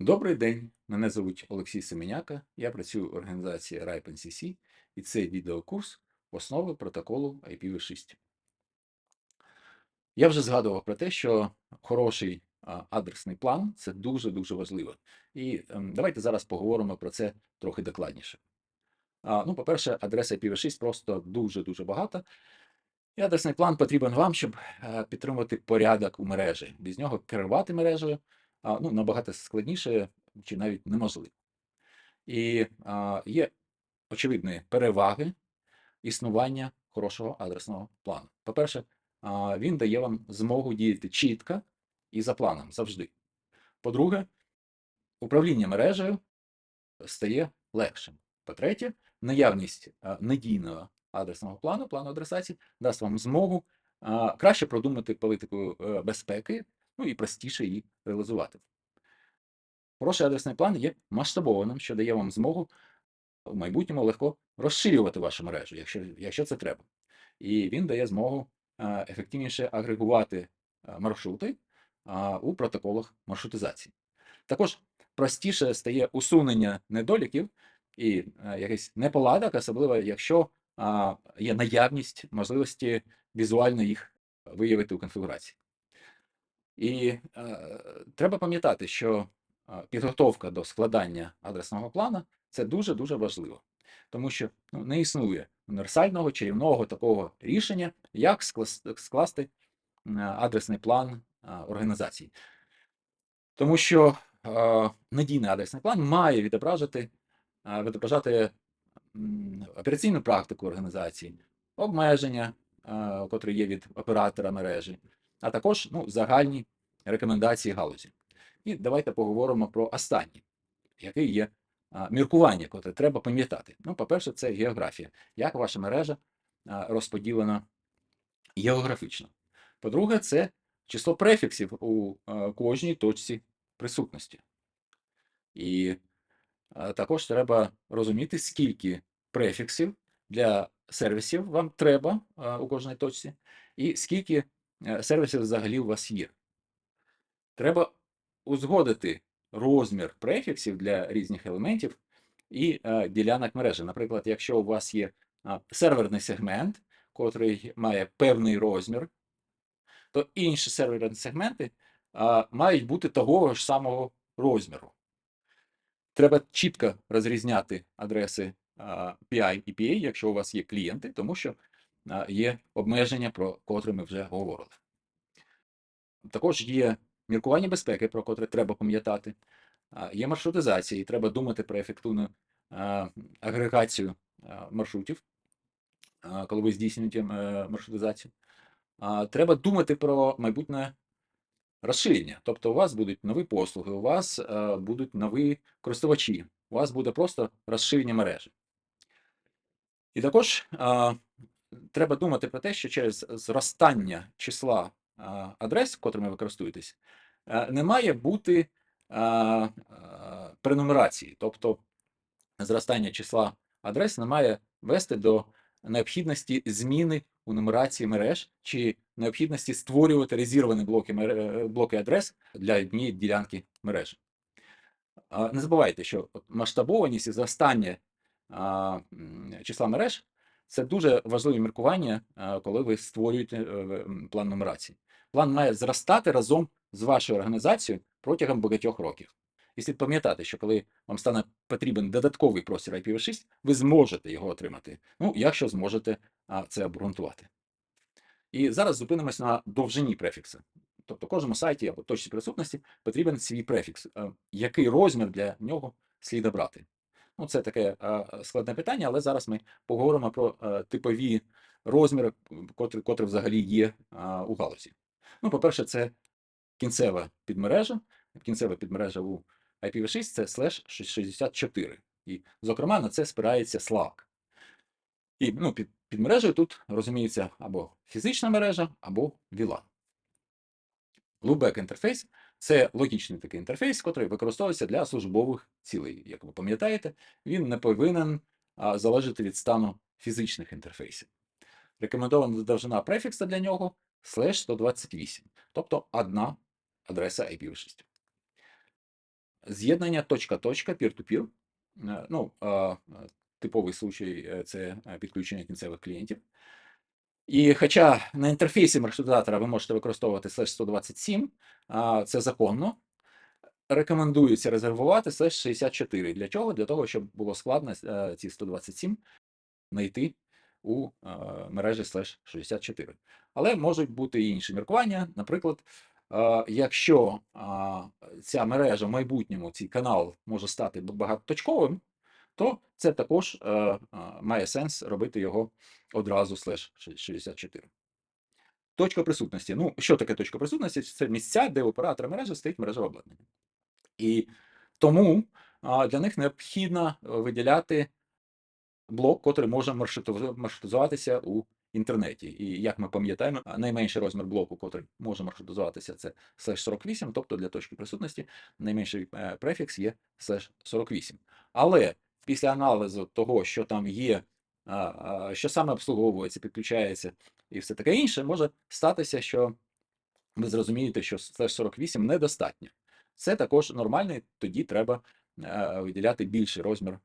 Добрий день, мене звуть Олексій Семеняка, я працюю в організації RIPE-NCC і це відеокурс Основи протоколу IPv6. Я вже згадував про те, що хороший адресний план це дуже-дуже важливо. І ем, давайте зараз поговоримо про це трохи докладніше. Ну, по-перше, адреса IPv6 просто дуже-дуже багата. І адресний план потрібен вам, щоб е, підтримувати порядок у мережі. Без нього керувати мережею ну, набагато складніше чи навіть неможливо. І а, є очевидні переваги існування хорошого адресного плану. По-перше, він дає вам змогу діяти чітко і за планом завжди. По-друге, управління мережею стає легшим. По-третє, наявність надійного адресного плану, плану адресації, дасть вам змогу краще продумати політику е, безпеки, ну і простіше її реалізувати. Хороший адресний план є масштабованим, що дає вам змогу в майбутньому легко розширювати вашу мережу, якщо, якщо це треба. І він дає змогу ефективніше агрегувати маршрути у протоколах маршрутизації. Також простіше стає усунення недоліків і а, якихось неполадок, особливо якщо є наявність можливості візуально їх виявити у конфігурації. І е, треба пам'ятати, що е, підготовка до складання адресного плану це дуже-дуже важливо, тому що ну, не існує універсального чарівного такого рішення, як скласти е, адресний план е, організації. Тому що е, надійний адресний план має відображати, е, відображати операційну практику організації, обмеження, е, котрі є від оператора мережі, а також ну, загальні рекомендації галузі. І давайте поговоримо про останнє, який є міркування, котре треба пам'ятати. Ну, по-перше, це географія. Як ваша мережа розподілена географічно. По-друге, це число префіксів у кожній точці присутності. І також треба розуміти, скільки префіксів для сервісів вам треба у кожній точці, і скільки е, сервісів взагалі у вас є. Треба узгодити розмір префіксів для різних елементів і е, ділянок мережі. Наприклад, якщо у вас є серверний сегмент, котрий має певний розмір, то інші серверні сегменти мають бути того ж самого розміру. Треба чітко розрізняти адреси PI і PA, якщо у вас є клієнти, тому що є обмеження, про котрі ми вже говорили. Також є міркування безпеки, про котре треба пам'ятати. Є маршрутизація, і треба думати про ефективну агрегацію маршрутів, коли ви здійснюєте е, маршрутизацію. Треба думати про майбутнє розширення. Тобто у вас будуть нові послуги, у вас будуть нові користувачі, у вас буде просто розширення мережі. І також треба думати про те, що через зростання числа адрес, котрими ви користуєтесь, е, не має бути а, пренумерації. Тобто зростання числа адрес не має вести до необхідності зміни у нумерації мереж чи необхідності створювати резервовані блоки, блоки адрес для однієї ділянки мережі. Не забувайте, що масштабованість і зростання числа мереж це дуже важливі міркування, коли ви створюєте е, план нумерації. План має зростати разом з вашою організацією протягом багатьох років. І слід пам'ятати, що коли вам стане потрібен додатковий простір IPv6, ви зможете його отримати. Ну, якщо зможете це обґрунтувати. І зараз зупинимось на довжині префікса. Тобто кожному сайті або точці присутності потрібен свій префікс. Е, Який розмір для нього слід обрати? Ну, це таке складне питання, але зараз ми поговоримо про е, типові розміри, котрі, котрі взагалі є у галузі. Ну, по-перше, це кінцева підмережа. Кінцева підмережа у IPv6 це слеш 64. І, зокрема, на це спирається Slack. І ну, під, під тут розуміється або фізична мережа, або VLAN. Loopback інтерфейс це логічний такий інтерфейс, який використовується для службових цілей. Як ви пам'ятаєте, він не повинен а, залежати від стану фізичних інтерфейсів. Рекомендована довжина префікса для нього слеш 128, тобто одна адреса IPv6. з'єднання точка-точка, peer-to-peer. Е, Ну, е, типовий случай е, це е, підключення кінцевих клієнтів. І хоча на інтерфейсі маршрутизатора ви можете використовувати слеш 127, а, це законно, рекомендується резервувати слеш 64. Для чого? Для того, щоб було складно е, ці 127 знайти у е, мережі слеш 64. Але можуть бути і інші міркування. Наприклад, е, якщо ця мережа в майбутньому, цей канал може стати багатоточковим, то це також е, е, має сенс робити його одразу слеш 64. Точка присутності. Ну, що таке точка присутності? Це місця, де у оператора мережі стоїть мережа обладнання. І тому для них необхідно е, виділяти блок, котрий може маршрутизуватися у інтернеті. І як ми пам'ятаємо, найменший розмір блоку, котрий може маршрутизуватися, це слеш 48, тобто для точки присутності найменший е, префікс є слеш 48. Але після аналізу того, що там є, що саме обслуговується, підключається і все таке інше, може статися, що ви зрозумієте, що слеш 48 недостатньо. Це також нормально, тоді треба е, виділяти більший розмір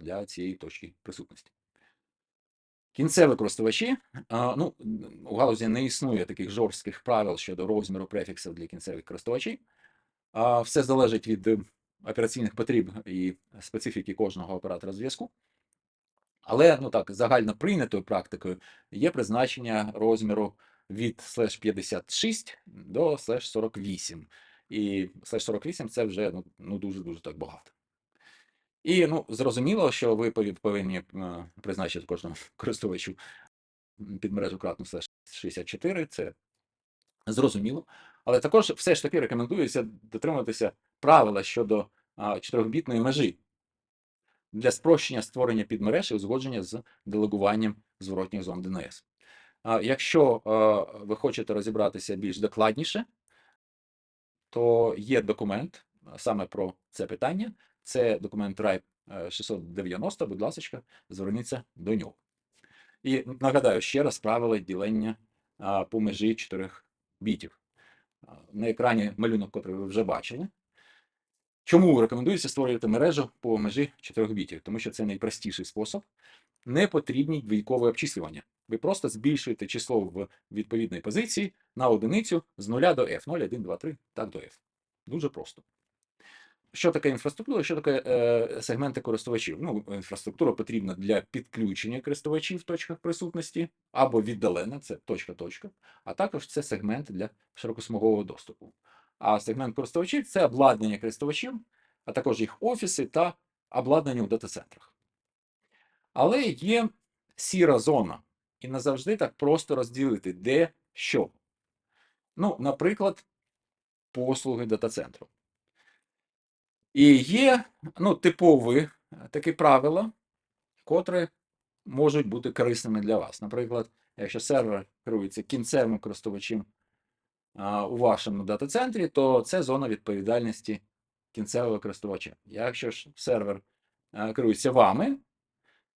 для цієї точки присутності. Кінцеві користувачі, ну, у галузі не існує таких жорстких правил щодо розміру префіксів для кінцевих користувачів. Все залежить від операційних потреб і специфіки кожного оператора зв'язку. Але ну так, загально прийнятою практикою є призначення розміру від слеш 56 до слеш 48. І слеш 48 це вже ну, ну дуже дуже так багато. І ну, зрозуміло, що ви повинні е, призначити кожному користувачу під мережу кратну слеш 64, це зрозуміло. Але також все ж таки рекомендується дотримуватися правила щодо 4-бітної межі для спрощення створення підмереж і узгодження з делегуванням зворотніх зон ДНС. Якщо е, ви хочете розібратися більш докладніше, то є документ саме про це питання. Це документ RIPE е, 690, будь ласка, зверніться до нього. І нагадаю ще раз правила ділення по межі 4 бітів. На екрані малюнок, який ви вже бачили. Чому рекомендується створювати мережу по межі 4 бітів? Тому що це найпростіший спосіб. Не потрібні двійкове обчислювання. Ви просто збільшуєте число в відповідній позиції на одиницю з 0 до F. 0, 1, 2, 3, так до F. Дуже просто. Що таке інфраструктура? Що таке е, сегменти користувачів? Ну, інфраструктура потрібна для підключення користувачів в точках присутності або віддалена, це точка-точка, а також це сегмент для широкосмугового доступу. А сегмент користувачів це обладнання користувачів, а також їх офіси та обладнання у дата-центрах. Але є сіра зона, і не завжди так просто розділити, де що. Ну, наприклад, послуги дата-центру. І є ну, типові е, такі правила, котрі можуть бути корисними для вас. Наприклад, якщо сервер керується кінцевим користувачем а, у вашому дата-центрі, то це зона відповідальності кінцевого користувача. Якщо ж сервер а, керується вами,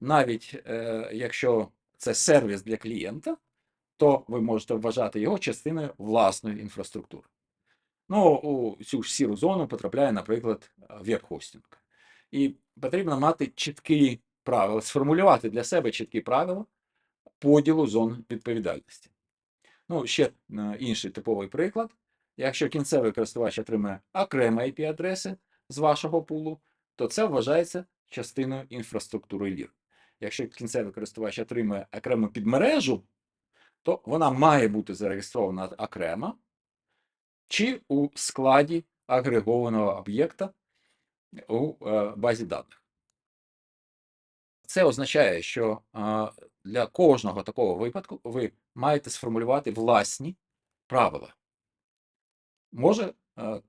навіть е, якщо це сервіс для клієнта, то ви можете вважати його частиною власної інфраструктури. Ну, у цю ж сіру зону потрапляє, наприклад, веб-хостинг. І потрібно мати чіткі правила, сформулювати для себе чіткі правила поділу зон відповідальності. Ну, ще е, інший типовий приклад. Якщо кінцевий користувач отримає окремі IP-адреси з вашого пулу, то це вважається частиною інфраструктури LIR. Якщо кінцевий користувач отримує окрему підмережу, то вона має бути зареєстрована окремо чи у складі агрегованого об'єкта у е, базі даних. Це означає, що е, для кожного такого випадку ви маєте сформулювати власні правила. Може, е,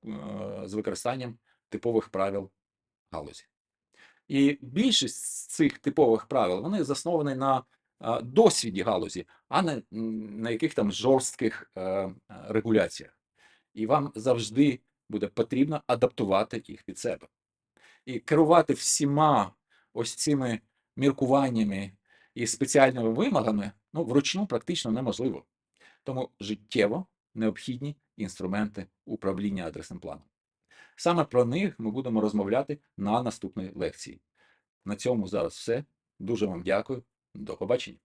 з використанням типових правил галузі. І більшість з цих типових правил вони засновані на досвіді галузі, а не на яких там жорстких регуляціях. І вам завжди буде потрібно адаптувати їх під себе. І керувати всіма ось цими міркуваннями і спеціальними вимогами ну, вручну практично неможливо. Тому життєво необхідні інструменти управління адресним планом. Саме про них ми будемо розмовляти на наступній лекції. На цьому зараз все. Дуже вам дякую. До побачення.